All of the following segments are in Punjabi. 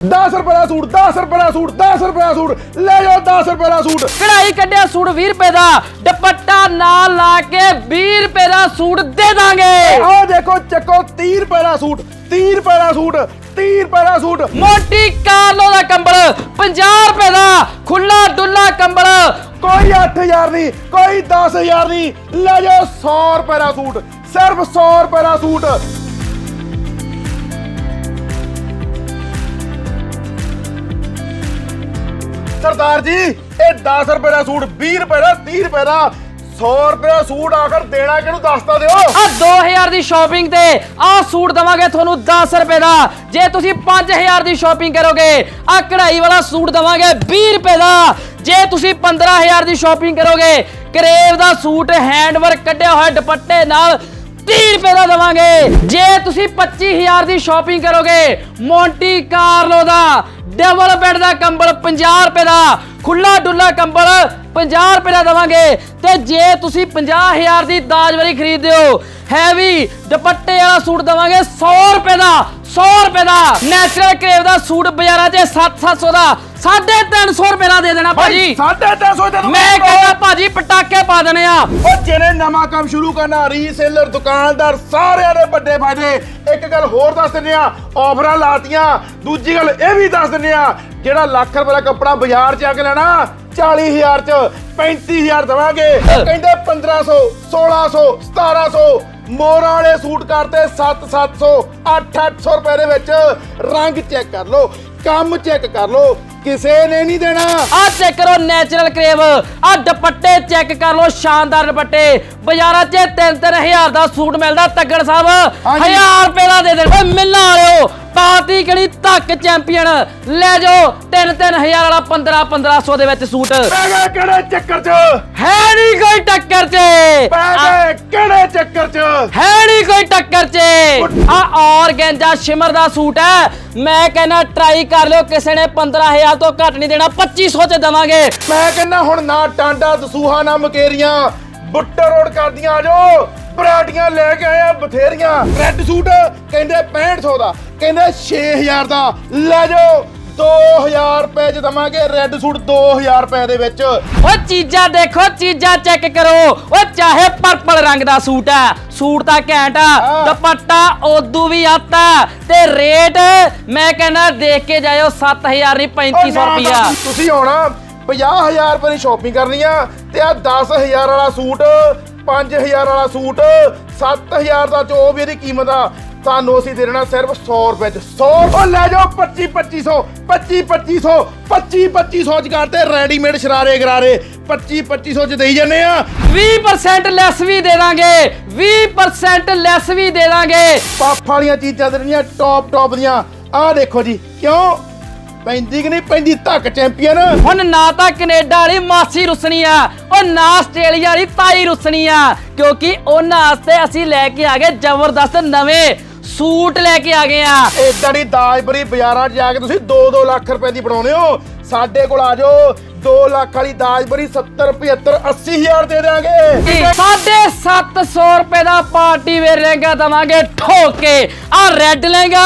10 ਰੁਪਏ ਦਾ ਸੂਟ 10 ਰੁਪਏ ਦਾ ਸੂਟ 10 ਰੁਪਏ ਦਾ ਸੂਟ ਲੈ ਜਾਓ 10 ਰੁਪਏ ਦਾ ਸੂਟ ਕਢਾਈ ਕੱਢਿਆ ਸੂਟ 20 ਰੁਪਏ ਦਾ ਦੁਪੱਟਾ ਨਾਲ ਲਾ ਕੇ 20 ਰੁਪਏ ਦਾ ਸੂਟ ਦੇ ਦਾਂਗੇ ਆਹ ਦੇਖੋ ਚੱਕੋ 30 ਰੁਪਏ ਦਾ ਸੂਟ 30 ਰੁਪਏ ਦਾ ਸੂਟ 30 ਰੁਪਏ ਦਾ ਸੂਟ ਮੋਟੀ ਕਾਰਲੋ ਦਾ ਕੰਬਲ 50 ਰੁਪਏ ਦਾ ਖੁੱਲਾ ਡੁੱਲਾ ਕੰਬਲ ਕੋਈ 8000 ਨਹੀਂ ਕੋਈ 10000 ਨਹੀਂ ਲੈ ਜਾਓ 100 ਰੁਪਏ ਦਾ ਸੂਟ ਸਿਰਫ 100 ਰੁਪਏ ਦਾ ਸੂਟ ਸਰਦਾਰ ਜੀ, ਇਹ 10 ਰੁਪਏ ਦਾ ਸੂਟ 20 ਰੁਪਏ ਦਾ 30 ਰੁਪਏ ਦਾ 100 ਰੁਪਏ ਦਾ ਸੂਟ ਆਖਰ ਦੇਣਾ ਕਿਹਨੂੰ ਦੱਸਤਾ ਦਿਓ? ਆ 2000 ਦੀ ਸ਼ਾਪਿੰਗ ਤੇ ਆ ਸੂਟ ਦਵਾਂਗੇ ਤੁਹਾਨੂੰ 10 ਰੁਪਏ ਦਾ। ਜੇ ਤੁਸੀਂ 5000 ਦੀ ਸ਼ਾਪਿੰਗ ਕਰੋਗੇ, ਆ ਕਢਾਈ ਵਾਲਾ ਸੂਟ ਦਵਾਂਗੇ 20 ਰੁਪਏ ਦਾ। ਜੇ ਤੁਸੀਂ 15000 ਦੀ ਸ਼ਾਪਿੰਗ ਕਰੋਗੇ, ਕਰੇਵ ਦਾ ਸੂਟ ਹੈਂਡਵਰਕ ਕੱਢਿਆ ਹੋਇਆ ਦੁਪੱਟੇ ਨਾਲ 30 ਰੁਪਏ ਦਾ ਦਵਾਂਗੇ। ਜੇ ਤੁਸੀਂ 25000 ਦੀ ਸ਼ਾਪਿੰਗ ਕਰੋਗੇ, ਮੌਂਟੀ ਕਾਰਲੋ ਦਾ ਡਬਲ ਬੈੱਡ ਦਾ ਕੰਬਲ 50 ਰੁਪਏ ਦਾ ਖੁੱਲਾ ਡੁੱਲਾ ਕੰਬਲ 50 ਰੁਪਏ ਦਾ ਦਵਾਂਗੇ। ਤੇ ਜੇ ਤੁਸੀਂ 50000 ਦੀ ਦਾਜਵਰੀ ਖਰੀਦਦੇ ਹੋ, ਹੈਵੀ ਦੁਪੱਟੇ ਵਾਲਾ ਸੂਟ ਦਵਾਂਗੇ 100 ਰੁਪਏ ਦਾ 100 ਰੁਪਏ ਦਾ। ਨੈਚੁਰਲ ਕਰੇਵ ਦਾ ਸੂਟ ਬਾਜ਼ਾਰਾਂ 'ਚ 7-700 ਦਾ 350 ਰੁਪਏ ਦਾ ਦੇ ਦੇਣਾ ਭਾਜੀ। 350 ਦੇ ਮੈਂ ਕਹਿੰਦਾ ਭਾਜੀ ਪਟਾਕੇ ਪਾ ਦੇਣੇ ਆ। ਉਹ ਜਿਹਨੇ ਨਵਾਂ ਕੰਮ ਸ਼ੁਰੂ ਕਰਨਾ ਰੀਸੇਲਰ ਦੁਕਾਨਦਾਰ ਸਾਰਿਆਂ ਦੇ ਵੱਡੇ ਫਾਇਦੇ। ਇੱਕ ਗੱਲ ਹੋਰ ਦੱਸ ਦਿੰਦੇ ਆ ਆਫਰਾਂ ਲਾਤੀਆਂ। ਦੂਜੀ ਗੱਲ ਇਹ ਵੀ ਦੱਸ ਦਿੰਦੇ ਆ ਜਿਹੜਾ ਲੱਖ ਰੁਪਏ ਦਾ ਕੱਪੜਾ ਬਾਜ਼ਾਰ 'ਚ ਆ ਕੇ ਲੈਣਾ 40000 'ਚ 35000 ਦਵਾਂਗੇ। ਕਹਿੰਦੇ 1500 1600 1700 ਮੋਰਾਂ ਵਾਲੇ ਸੂਟ ਕਰਤੇ 7-700 8-800 ਰੁਪਏ ਦੇ ਵਿੱਚ। ਰੰਗ ਚੈੱਕ ਕਰ ਲਓ ਕੰਮ ਚੈੱਕ ਕਰ ਲਓ ਕਿਸੇ ਨੇ ਨਹੀਂ ਦੇਣਾ। ਆ ਚੈੱਕ ਕਰੋ ਨੈਚੁਰਲ ਕਰੇਵ ਆ ਦੁਪੱਟੇ ਚੈੱਕ ਕਰ ਲਓ ਸ਼ਾਨਦਾਰ ਦੁਪੱਟੇ। ਬਾਜ਼ਾਰਾਂ 'ਚ 3-3000 ਦਾ ਸੂਟ ਮਿਲਦਾ ਤੱਗੜ ਸਾਹਿਬ। ਹਾਂਜੀ। 1000 ਰੁਪਏ ਦਾ ਦੇ ਦੇ ਓਏ ਮਿਲਣਾ ਵਾਲਿਓ ਪਾਰਟੀ ਕਿਹੜੀ ਧੱਕ ਚੈਂਪੀਅਨ ਲੈ ਜਾਓ 3-3000 ਵਾਲਾ 15-1500 ਦੇ ਵਿੱਚ ਸੂਟ। ਪੈ ਗਏ ਕਿਹੜੇ ਚੱਕਰ 'ਚ? ਹੈ ਨਹੀਂ ਕੋਈ ਟੱਕਰ 'ਚ। ਪੈ ਗਏ ਕਿਹੜੇ ਚੱਕਰ 'ਚ। ਹੈ ਨਹੀਂ ਕੋਈ ਟੱਕਰ 'ਚ। ਆ ਔਰਗੈਂਜਾ ਸ਼ਿਮਰ ਦਾ ਸੂਟ ਹੈ। ਮੈਂ ਕਹਿੰਦਾ ਟਰਾਈ ਕਰ ਲਿਓ ਕਿਸੇ ਨੇ 15000 ਤੋਂ ਘੱਟ ਨਹੀਂ ਦੇਣਾ 2500 ਚ ਦੇਵਾਂਗੇ। ਮੈਂ ਕਹਿੰਦਾ ਹੁਣ ਨਾ ਟਾਂਡਾ ਦਸੂਹਾ ਨਾ ਮਕੇਰੀਆਂ। ਬੁੱਟਰ ਰੋਡ ਕਰਦੀਆਂ ਆ ਜਾਓ। ਬਰਾਟੀਆਂ ਲੈ ਕੇ ਆਏ ਆ ਬਥੇਰੀਆਂ। ਰੈੱਡ ਸੂਟ ਕਹਿੰਦੇ 6500 ਦਾ ਕਹਿੰਦੇ 6000 ਦਾ। ਲੈ ਜਾਓ। 2000 ਰੁਪਏ ਚ ਦਵਾਂਗੇ ਰੈੱਡ ਸੂਟ 2000 ਰੁਪਏ ਦੇ ਵਿੱਚ। ਓ ਚੀਜ਼ਾਂ ਦੇਖੋ ਚੀਜ਼ਾਂ ਚੈੱਕ ਕਰੋ। ਓ ਚਾਹੇ ਪਰਪਲ ਰੰਗ ਦਾ ਸੂਟ ਹੈ ਸੂਟ ਤਾਂ ਘੈਂਟ ਆ। ਦੁਪੱਟਾ ਉਦੋਂ ਵੀ ਆਤਾ ਤੇ ਰੇਟ ਮੈਂ ਕਹਿੰਦਾ ਦੇਖ ਕੇ ਜਾਇਓ 7000 ਨਹੀਂ 3500 ਉਹ ਨਾ ਰੁਪਿਆ ਤੁਸੀਂ ਆਉਣਾ 50000 ਰੁਪਏ ਦੀ ਸ਼ਾਪਿੰਗ ਕਰਨੀ ਆ ਤੇ ਆ 10000 ਵਾਲਾ ਸੂਟ 5000 ਵਾਲਾ ਸੂਟ 7000 ਦਾ ਜੋ ਵੀ ਇਹਦੀ ਕੀਮਤ ਆ ਤੁਹਾਨੂੰ ਅਸੀਂ ਦੇ ਦੇਣਾ ਸਿਰਫ 100 ਰੁਪਏ ਚ। 100 ਉਹ ਲੈ ਜਾਓ 25 2500 25 2500 25 2500 ਚ ਕਰਤੇ ਰੈਡੀਮੇਡ ਸ਼ਰਾਰੇ ਗਰਾਰੇ। 25 2500 ਚ ਦੇਈ ਜੰਨੇ ਆ। 20% ਲੈਸ ਵੀ ਦੇ ਦਾਂਗੇ। 20% ਲੈਸ ਵੀ ਦੇ ਦਾਂਗੇ। ਪੱਫ ਵਾਲੀਆਂ ਚੀਜ਼ਾਂ ਦੇਣੀਆਂ ਟੌਪ ਟੌਪ ਦੀਆਂ। ਆਹ ਦੇਖੋ ਜੀ ਕਿਉਂ? ਪੈਂਦੀ ਕਿ ਨਹੀਂ? ਪੈਂਦੀ ਧੱਕ ਚੈਂਪੀਅਨ ਹੁਣ ਨਾ ਤਾਂ ਕੈਨੇਡਾ ਵਾਲੀ ਮਾਸੀ ਰੁੱਸਣੀ ਆ ਉਹ ਨਾ ਆਸਟ੍ਰੇਲੀਆ ਵਾਲੀ ਤਾਈ ਰੁੱਸਣੀ ਆ ਕਿਉਂਕਿ ਉਹਨਾਂ ਵਾਸਤੇ ਅਸੀਂ ਲੈ ਕੇ ਆ ਗਏ ਜ਼ਬਰਦਸਤ ਨਵੇਂ ਸੂਟ ਲੈ ਕੇ ਆ ਗਏ ਆ। ਏਦਾਂ ਦੀ ਦਾਜਬਰੀ ਬਾਜ਼ਾਰਾਂ 'ਚ ਜਾ ਕੇ ਤੁਸੀਂ 2-2 ਲੱਖ ਰੁਪਏ ਦੀ ਬਣਾਉਣੇ ਹੋ। ਸਾਡੇ ਕੋਲ ਆ ਜਾਓ 2 ਲੱਖ ਵਾਲੀ ਦਾਜਬਰੀ 70 75 80 ਹਜ਼ਾਰ ਦੇ ਦਿਆਂਗੇ। ਸਾਢੇ 700 ਰੁਪਏ ਦਾ ਪਾਰਟੀ ਵੇਅਰ ਲਹਿੰਗਾ ਦਵਾਂਗੇ ਠੋਕ। ਆ ਰੈੱਡ ਲਹਿੰਗਾ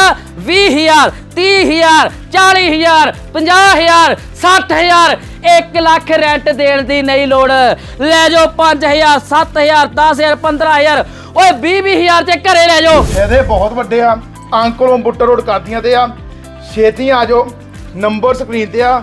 20000 30000 40000 50000 60000 1 ਲੱਖ ਰੈਂਟ ਦੇਣ ਦੀ ਨਹੀਂ ਲੋੜ। ਲੈ ਜਾਓ 5000 7000 10000 15000 ਓਏ 20 20000 ਚ ਘਰੇ ਲੈ ਜਾਓ। ਇਹਦੇ ਬਹੁਤ ਵੱਡੇ ਆ। ਅੰਕਲੋਂ ਬੁੱਟਰ ਰੋਡ ਕਰਦੀਆਂ ਤੇ ਆ। ਛੇਤੀ ਆ ਜਾਓ। ਨੰਬਰ ਸਕਰੀਨ ਤੇ ਆ।